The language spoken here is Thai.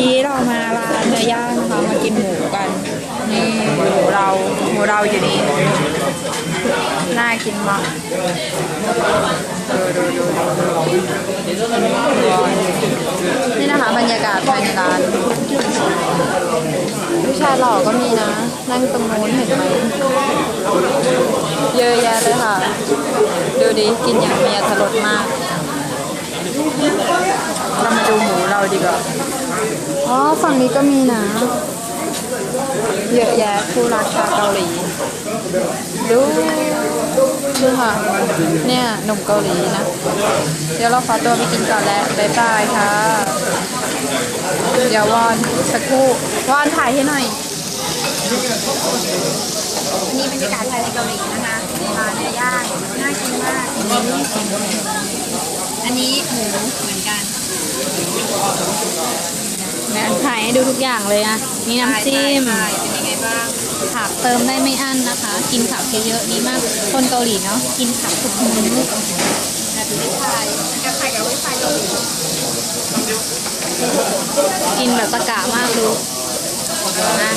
นี้เรามาร้านเนื้อย่างนะคะมากินหมูกันนี่หมูเราหมูเราอยู่นี่น่ากินมากดูดูดูนี่นะคะบรรยากาศภายในร้านผู้ชายหล่อก็มีนะ นั่งตรงนู้นเห็นไหมเยอะแยะเลยค่ะ ดูดิกินอย่างมีอรรถรสมากเรามาดูหมูเราดีกว่าอ๋อ ฝั่งนี้ก็มีนะ เยอะแยะคู่รักชาวเกาหลี ดูดูค่ะ เนี่ยหนุ่มเกาหลีนะ เดี๋ยวเราขอตัวไปกินก่อนแล้วบ๊ายบายค่ะ เดี๋ยววอนสักครู่วอนถ่ายให้หน่อย นี่บรรยากาศภายในเกาหลีนะคะร้าเนื้อย่างน่ากินมาก อันนี้หมูเหมือนกันแม่ถ่ายให้ ดูทุกอย่างเลยอะมีน้ำจิ้มเป็นยังไงบ้างผักเติมได้ไม่อั้นนะคะ กินผักเยอะๆดีมาก คนเกาหลีเนาะ กินผักทุกมื้อแบบวิชายจะใส่กับวิชายเกาหลีกินแบบตะกะมากดูนะ